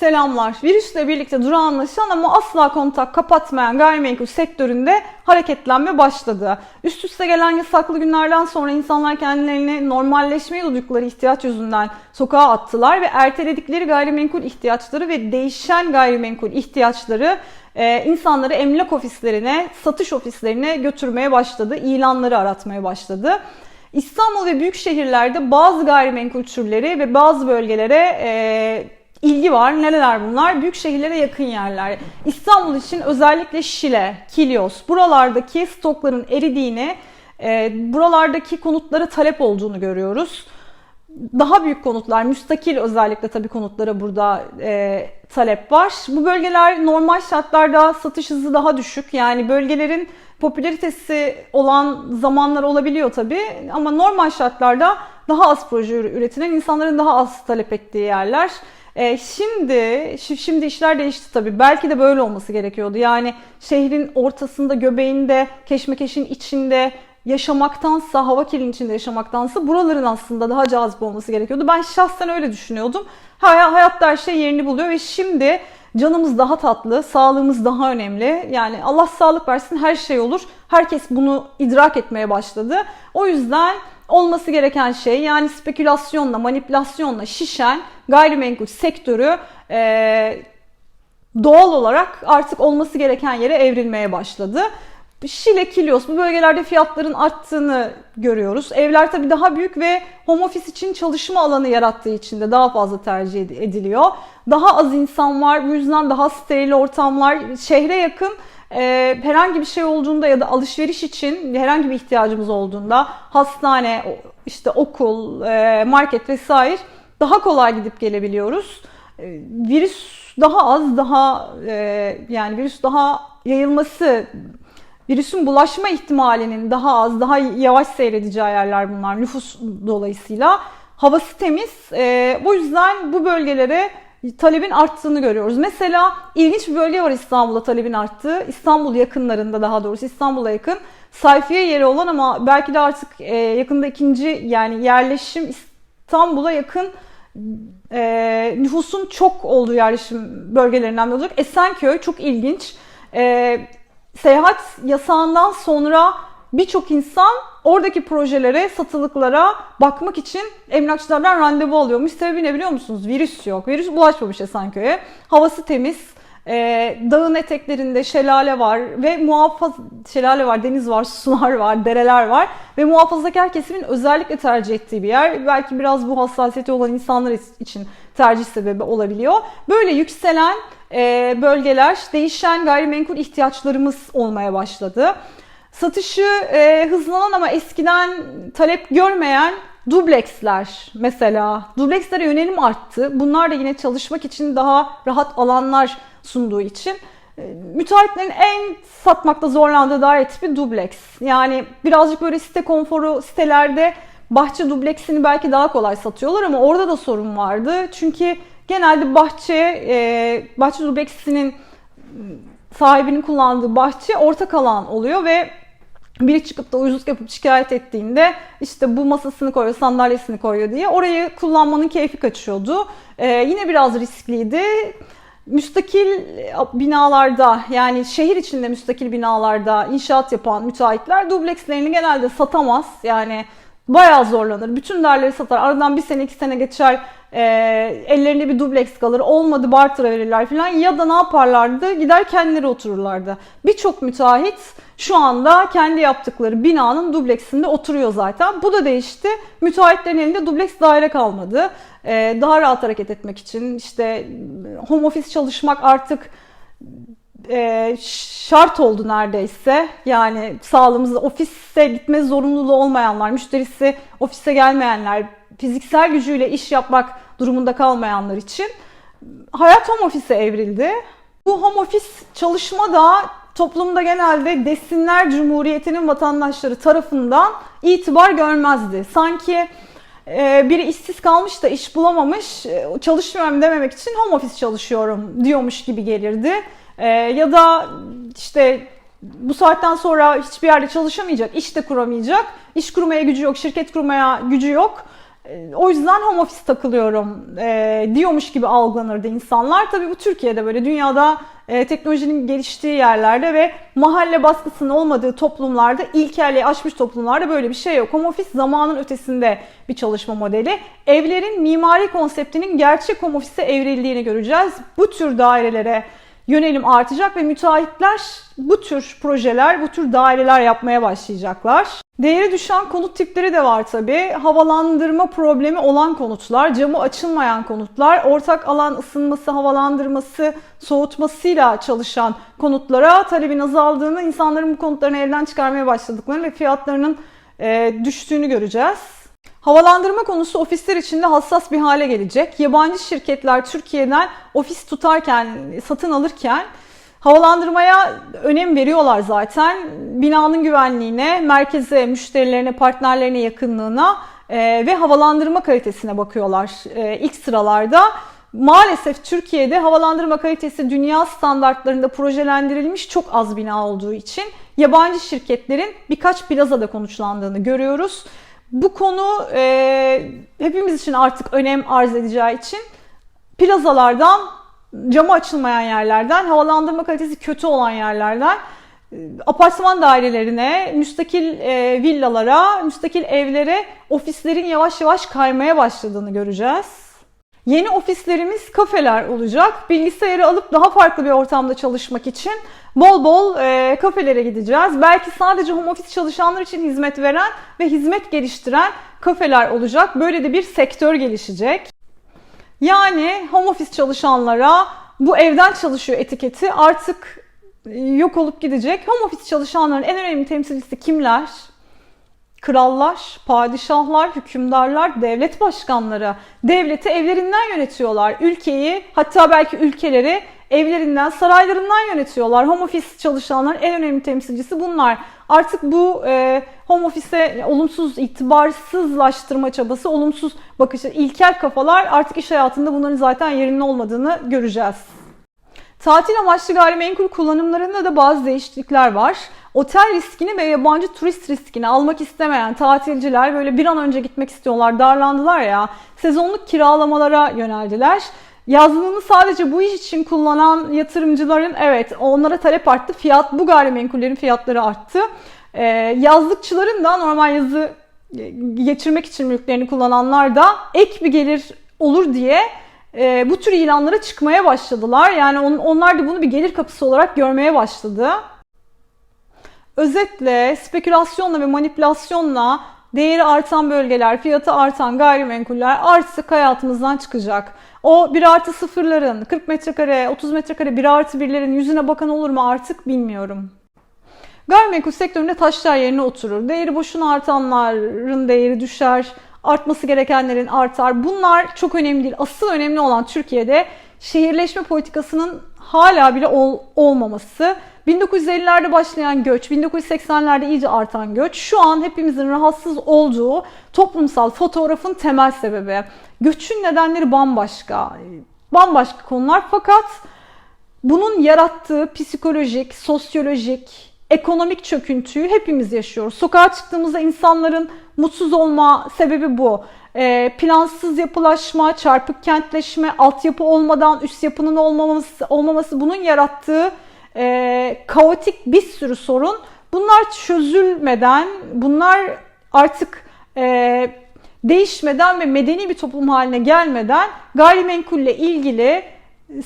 Selamlar. Virüsle birlikte durağanlaşan ama asla kontak kapatmayan gayrimenkul sektöründe hareketlenme başladı. Üst üste gelen yasaklı günlerden sonra insanlar kendilerini normalleşmeye duydukları ihtiyaç yüzünden sokağa attılar ve erteledikleri gayrimenkul ihtiyaçları ve değişen gayrimenkul ihtiyaçları e, insanları emlak ofislerine, satış ofislerine götürmeye başladı. ilanları aratmaya başladı. İstanbul ve büyük şehirlerde bazı gayrimenkul türleri ve bazı bölgelere e, ilgi var. Nereler bunlar? Büyük şehirlere yakın yerler. İstanbul için özellikle Şile, Kilyos, buralardaki stokların eridiğini, e, buralardaki konutlara talep olduğunu görüyoruz. Daha büyük konutlar, müstakil özellikle tabii konutlara burada e, talep var. Bu bölgeler normal şartlarda satış hızı daha düşük. Yani bölgelerin popülaritesi olan zamanlar olabiliyor tabii. Ama normal şartlarda daha az proje üretilen, insanların daha az talep ettiği yerler. E, şimdi şi- şimdi işler değişti tabii. Belki de böyle olması gerekiyordu. Yani şehrin ortasında, göbeğinde, keşmekeşin içinde yaşamaktansa, hava kirliliğinin içinde yaşamaktansa buraların aslında daha cazip olması gerekiyordu. Ben şahsen öyle düşünüyordum. Hay- Hayatta her şey yerini buluyor ve şimdi canımız daha tatlı, sağlığımız daha önemli. Yani Allah sağlık versin her şey olur. Herkes bunu idrak etmeye başladı. O yüzden olması gereken şey yani spekülasyonla, manipülasyonla şişen gayrimenkul sektörü e, doğal olarak artık olması gereken yere evrilmeye başladı. Şile, Kilyos bu bölgelerde fiyatların arttığını görüyoruz. Evler tabii daha büyük ve home office için çalışma alanı yarattığı için de daha fazla tercih ed- ediliyor. Daha az insan var bu yüzden daha steril ortamlar şehre yakın e, herhangi bir şey olduğunda ya da alışveriş için herhangi bir ihtiyacımız olduğunda hastane, işte okul, e, market vesaire daha kolay gidip gelebiliyoruz. E, virüs daha az, daha e, yani virüs daha yayılması, virüsün bulaşma ihtimalinin daha az, daha yavaş seyredeceği yerler bunlar nüfus dolayısıyla. Havası temiz. E, bu yüzden bu bölgelere talebin arttığını görüyoruz. Mesela ilginç bir bölge var İstanbul'da talebin arttığı. İstanbul yakınlarında daha doğrusu İstanbul'a yakın. Sayfiye yeri olan ama belki de artık e, yakında ikinci yani yerleşim İstanbul'a yakın e, nüfusun çok olduğu yerleşim bölgelerinden biri olacak. Esenköy çok ilginç. E, seyahat yasağından sonra birçok insan oradaki projelere, satılıklara bakmak için emlakçılardan randevu alıyormuş. Sebebi ne biliyor musunuz? Virüs yok. Virüs bulaşmamış Esenköy'e. Havası temiz. Ee, dağın eteklerinde şelale var ve muhafaz şelale var, deniz var, sular var, dereler var ve muhafazakar kesimin özellikle tercih ettiği bir yer. Belki biraz bu hassasiyeti olan insanlar için tercih sebebi olabiliyor. Böyle yükselen e, bölgeler, değişen gayrimenkul ihtiyaçlarımız olmaya başladı. Satışı e, hızlanan ama eskiden talep görmeyen dubleksler mesela. Dublekslere yönelim arttı. Bunlar da yine çalışmak için daha rahat alanlar sunduğu için e, müteahhitlerin en satmakta zorlandığı daire tipi dubleks. Yani birazcık böyle site konforu sitelerde bahçe dubleksini belki daha kolay satıyorlar ama orada da sorun vardı. Çünkü genelde bahçe, e, bahçe dubleksinin sahibinin kullandığı bahçe ortak alan oluyor ve biri çıkıp da uyuzluk yapıp şikayet ettiğinde işte bu masasını koyuyor, sandalyesini koyuyor diye orayı kullanmanın keyfi kaçıyordu. Ee, yine biraz riskliydi. Müstakil binalarda yani şehir içinde müstakil binalarda inşaat yapan müteahhitler dublekslerini genelde satamaz. Yani bayağı zorlanır. Bütün değerleri satar. Aradan bir sene iki sene geçer. E, ellerinde bir dubleks kalır. Olmadı barter'a verirler falan. Ya da ne yaparlardı? Gider kendileri otururlardı. Birçok müteahhit şu anda kendi yaptıkları binanın dubleksinde oturuyor zaten. Bu da değişti. Müteahhitlerin elinde dubleks daire kalmadı. E, daha rahat hareket etmek için işte home office çalışmak artık e, şart oldu neredeyse. Yani sağlığımızda ofise gitme zorunluluğu olmayanlar, müşterisi ofise gelmeyenler, fiziksel gücüyle iş yapmak durumunda kalmayanlar için hayat home office'e evrildi. Bu home office çalışma da toplumda genelde desinler cumhuriyetinin vatandaşları tarafından itibar görmezdi. Sanki e, biri işsiz kalmış da iş bulamamış, e, çalışmıyorum dememek için home office çalışıyorum diyormuş gibi gelirdi. E, ya da işte bu saatten sonra hiçbir yerde çalışamayacak, iş de kuramayacak, iş kurmaya gücü yok, şirket kurmaya gücü yok. E, O yüzden home office takılıyorum e, diyormuş gibi algılanırdı insanlar. Tabii bu Türkiye'de böyle dünyada e, teknolojinin geliştiği yerlerde ve mahalle baskısının olmadığı toplumlarda, ilkelliği aşmış toplumlarda böyle bir şey yok. Home office zamanın ötesinde bir çalışma modeli. Evlerin mimari konseptinin gerçek home office'e evrildiğini göreceğiz. Bu tür dairelere yönelim artacak ve müteahhitler bu tür projeler, bu tür daireler yapmaya başlayacaklar. Değeri düşen konut tipleri de var tabi. Havalandırma problemi olan konutlar, camı açılmayan konutlar, ortak alan ısınması, havalandırması, soğutmasıyla çalışan konutlara talebin azaldığını, insanların bu konutlarını elden çıkarmaya başladıklarını ve fiyatlarının e, düştüğünü göreceğiz. Havalandırma konusu ofisler içinde hassas bir hale gelecek. Yabancı şirketler Türkiye'den ofis tutarken, satın alırken havalandırmaya önem veriyorlar zaten. Binanın güvenliğine, merkeze, müşterilerine, partnerlerine yakınlığına e, ve havalandırma kalitesine bakıyorlar e, ilk sıralarda. Maalesef Türkiye'de havalandırma kalitesi dünya standartlarında projelendirilmiş çok az bina olduğu için yabancı şirketlerin birkaç plazada konuşlandığını görüyoruz. Bu konu e, hepimiz için artık önem arz edeceği için plazalardan, camı açılmayan yerlerden, havalandırma kalitesi kötü olan yerlerden e, apartman dairelerine, müstakil e, villalara, müstakil evlere ofislerin yavaş yavaş kaymaya başladığını göreceğiz. Yeni ofislerimiz kafeler olacak. Bilgisayarı alıp daha farklı bir ortamda çalışmak için bol bol e, kafelere gideceğiz. Belki sadece home office çalışanlar için hizmet veren ve hizmet geliştiren kafeler olacak. Böyle de bir sektör gelişecek. Yani home office çalışanlara bu evden çalışıyor etiketi artık yok olup gidecek. Home office çalışanların en önemli temsilcisi kimler? Krallar, padişahlar, hükümdarlar, devlet başkanları. Devleti evlerinden yönetiyorlar. Ülkeyi hatta belki ülkeleri evlerinden, saraylarından yönetiyorlar. Home office çalışanların en önemli temsilcisi bunlar. Artık bu e, home office'e olumsuz, itibarsızlaştırma çabası, olumsuz bakışlar, ilkel kafalar artık iş hayatında bunların zaten yerinin olmadığını göreceğiz. Tatil amaçlı gayrimenkul kullanımlarında da bazı değişiklikler var. Otel riskini ve yabancı turist riskini almak istemeyen tatilciler böyle bir an önce gitmek istiyorlar, darlandılar ya. Sezonluk kiralamalara yöneldiler. Yazlığını sadece bu iş için kullanan yatırımcıların evet onlara talep arttı. Fiyat bu gayrimenkullerin fiyatları arttı. Ee, yazlıkçıların da normal yazı geçirmek için mülklerini kullananlar da ek bir gelir olur diye e, bu tür ilanlara çıkmaya başladılar. Yani on, onlar da bunu bir gelir kapısı olarak görmeye başladı. Özetle spekülasyonla ve manipülasyonla değeri artan bölgeler, fiyatı artan gayrimenkuller artık hayatımızdan çıkacak. O 1 artı sıfırların, 40 metrekare, 30 metrekare 1 artı birlerin yüzüne bakan olur mu artık bilmiyorum. Gayrimenkul sektöründe taşlar yerine oturur. Değeri boşuna artanların değeri düşer. Artması gerekenlerin artar. Bunlar çok önemli değil. Asıl önemli olan Türkiye'de şehirleşme politikasının hala bile ol, olmaması. 1950'lerde başlayan göç, 1980'lerde iyice artan göç şu an hepimizin rahatsız olduğu toplumsal fotoğrafın temel sebebi. Göçün nedenleri bambaşka. Bambaşka konular fakat bunun yarattığı psikolojik, sosyolojik, ekonomik çöküntüyü hepimiz yaşıyoruz. Sokağa çıktığımızda insanların mutsuz olma sebebi bu. E, plansız yapılaşma, çarpık kentleşme, altyapı olmadan üst yapının olmaması, olmaması bunun yarattığı e, kaotik bir sürü sorun. Bunlar çözülmeden, bunlar artık e, değişmeden ve medeni bir toplum haline gelmeden gayrimenkulle ilgili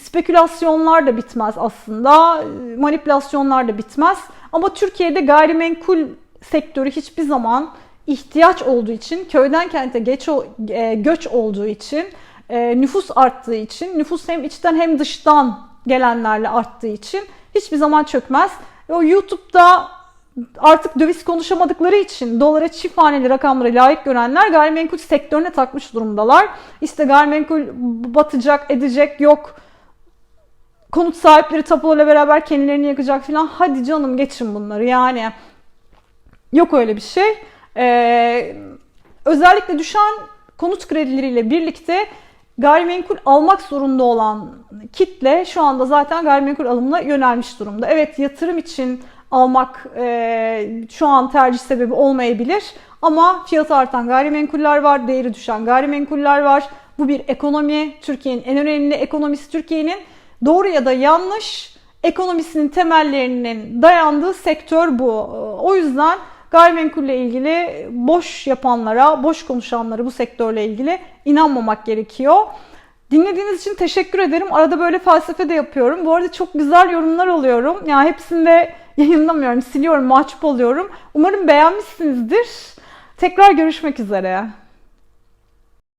spekülasyonlar da bitmez aslında, manipülasyonlar da bitmez. Ama Türkiye'de gayrimenkul sektörü hiçbir zaman ihtiyaç olduğu için, köyden kente geç, e, göç olduğu için, e, nüfus arttığı için, nüfus hem içten hem dıştan gelenlerle arttığı için hiçbir zaman çökmez. O YouTube'da artık döviz konuşamadıkları için dolara çift haneli rakamları layık görenler gayrimenkul sektörüne takmış durumdalar. İşte gayrimenkul batacak, edecek, yok konut sahipleri tapularla beraber kendilerini yakacak falan. Hadi canım geçin bunları yani. Yok öyle bir şey. Ee, özellikle düşen konut kredileriyle birlikte gayrimenkul almak zorunda olan kitle şu anda zaten gayrimenkul alımına yönelmiş durumda. Evet yatırım için almak e, şu an tercih sebebi olmayabilir. Ama fiyatı artan gayrimenkuller var, değeri düşen gayrimenkuller var. Bu bir ekonomi. Türkiye'nin en önemli ekonomisi Türkiye'nin doğru ya da yanlış ekonomisinin temellerinin dayandığı sektör bu. O yüzden gayrimenkulle ilgili boş yapanlara, boş konuşanlara bu sektörle ilgili inanmamak gerekiyor. Dinlediğiniz için teşekkür ederim. Arada böyle felsefe de yapıyorum. Bu arada çok güzel yorumlar alıyorum. Yani hepsini de yayınlamıyorum, siliyorum, mahcup oluyorum. Umarım beğenmişsinizdir. Tekrar görüşmek üzere.